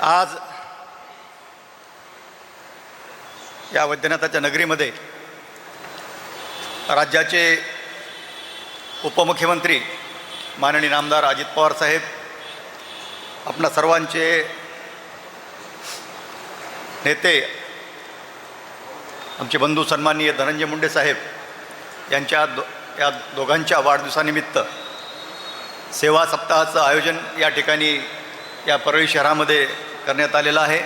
आज या वैद्यनाथाच्या नगरीमध्ये राज्याचे उपमुख्यमंत्री माननीय नामदार अजित पवार साहेब आपणा सर्वांचे नेते आमचे बंधू सन्माननीय धनंजय मुंडे साहेब यांच्या दो या दोघांच्या वाढदिवसानिमित्त सेवा सप्ताहाचं आयोजन या ठिकाणी या परळी शहरामध्ये करण्यात आलेला आहे.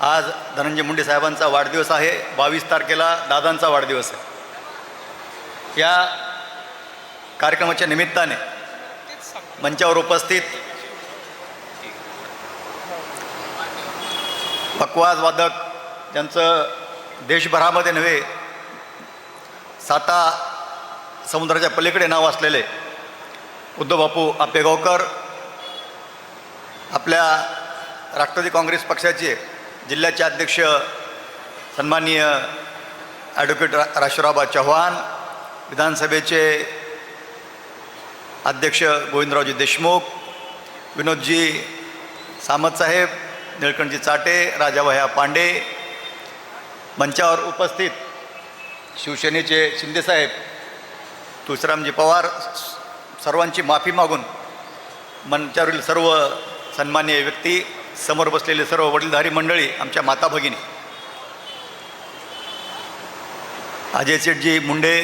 आज धनंजय मुंडे साहेबांचा वाढदिवस आहे. बावीस तारखेला दादांचा वाढदिवस आहे. या कार्यक्रमाच्या निमित्ताने मंचावर उपस्थित पकवाजवादक ज्यांचं देशभरामध्ये नव्हे साता समुद्राच्या पलीकडे नाव असलेले उद्धव बापू आपेगावकर आपल्या राष्ट्रवादी काँग्रेस पक्षाचे जिल्ह्याचे अध्यक्ष सन्माननीय ॲडव्होकेट रा राष्ट्रराबा चव्हाण विधानसभेचे अध्यक्ष गोविंदरावजी देशमुख विनोदजी सामतसाहेब निळकंठजी चाटे राजाभया पांडे मंचावर उपस्थित शिवसेनेचे शिंदेसाहेब तुळशीरामजी पवार सर्वांची माफी मागून मंचावरील सर्व सन्मान्य व्यक्ती समोर बसलेले सर्व वडीलधारी मंडळी आमच्या माता भगिनी. अजय शेठजी मुंडे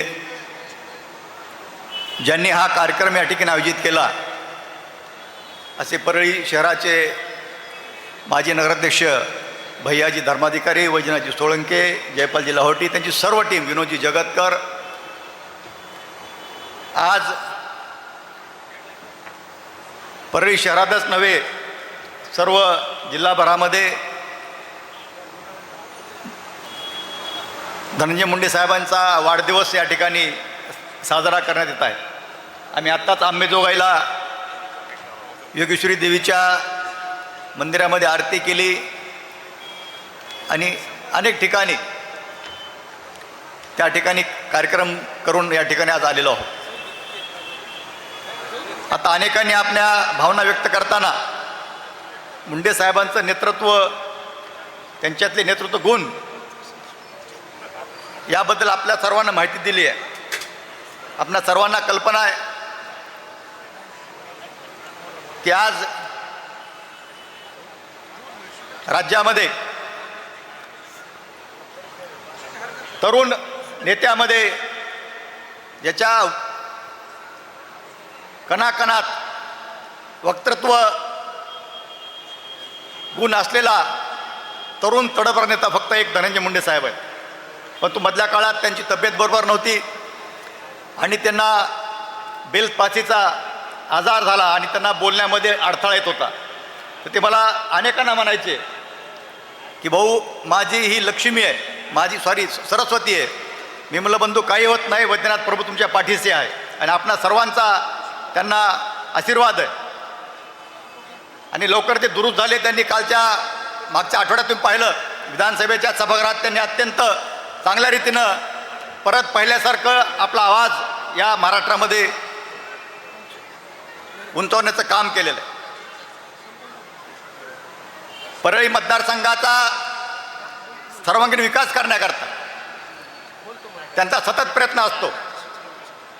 ज्यांनी हा कार्यक्रम या ठिकाणी आयोजित केला असे परळी शहराचे माजी नगराध्यक्ष भैयाजी धर्माधिकारी वैजनाथजी सोळंके जयपालजी लाहोटी त्यांची सर्व टीम विनोदजी जगतकर. आज परळी शहरातच नव्हे सर्व जिल्हाभरामध्ये धनंजय मुंडे साहेबांचा वाढदिवस या ठिकाणी साजरा करण्यात येत आहे. आम्ही आत्ताच आंबेजोगाईला योगेश्वरी देवीच्या मंदिरामध्ये आरती केली आणि अनेक ठिकाणी त्या ठिकाणी कार्यक्रम करून या ठिकाणी आज आलेलो आहोत. आता अनेकांनी आपल्या भावना व्यक्त करताना मुंडे साहेबांचं नेतृत्व त्यांच्यातले नेतृत्व गुण याबद्दल आपल्या सर्वांना माहिती दिली आहे. आपल्या सर्वांना कल्पना आहे की आज राज्यामध्ये तरुण नेत्यामध्ये ज्याच्या कणाकणात वक्तृत्व गुण असलेला तरुण तडफदार नेता फक्त एक धनंजय मुंडे साहेब आहे पण तो मधल्या काळात त्यांची तब्येत बरोबर नव्हती आणि त्यांना बेलपासीचा आजार झाला आणि त्यांना बोलण्यामध्ये अडथळा येत होता. तर ते मला अनेकांना म्हणायचे की भाऊ माझी ही लक्ष्मी आहे. माझी सॉरी सरस्वती आहे. मी म्हणलं बंधू काही होत नाही. वैद्यनाथ प्रभू तुमच्या पाठीशी आहे. आणि आपणा सर्वांचा त्यांना आशीर्वाद आहे. आणि लवकर ते दुरुस्त झाले. त्यांनी कालच्या मागच्या आठवड्यात तुम्ही पाहिलं विधानसभेच्या सभागृहात त्यांनी अत्यंत चांगल्या रीतीनं परत पहिल्यासारखं आपला आवाज या महाराष्ट्रामध्ये गुंतवण्याचं काम केलेलं आहे. परळी मतदारसंघाचा सर्वांगीण विकास करण्याकरता त्यांचा सतत प्रयत्न असतो.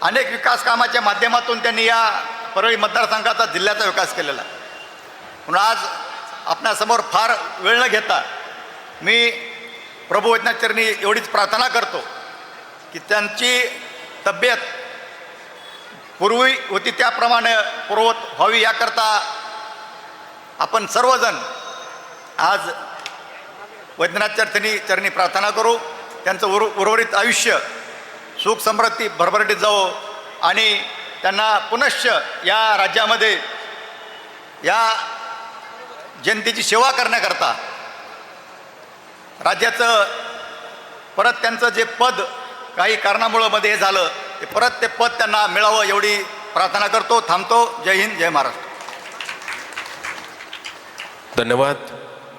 अनेक विकास कामाच्या माध्यमातून त्यांनी या परळी मतदारसंघाचा जिल्ह्याचा विकास केलेला आहे. म्हणून आज आपणासमोर फार वेळ न घेता मी प्रभू वैद्यनाथचरणी एवढीच प्रार्थना करतो की त्यांची तब्येत पूर्वी होती त्याप्रमाणे पूर्वत व्हावी. याकरता आपण सर्वजण आज वैद्यनाथचरणी चरणी प्रार्थना करू. त्यांचं उर उर्वरित आयुष्य सुख समृद्धी भरभराटीत जावो आणि त्यांना पुनश्च या राज्यामध्ये या जनतेची सेवा करण्याकरता. राज्याचं परत त्यांचं जे पद काही कारणामुळं मध्ये हे झालं ते परत ते पद त्यांना मिळावं एवढी प्रार्थना करतो थांबतो. जय हिंद जय महाराष्ट्र. धन्यवाद.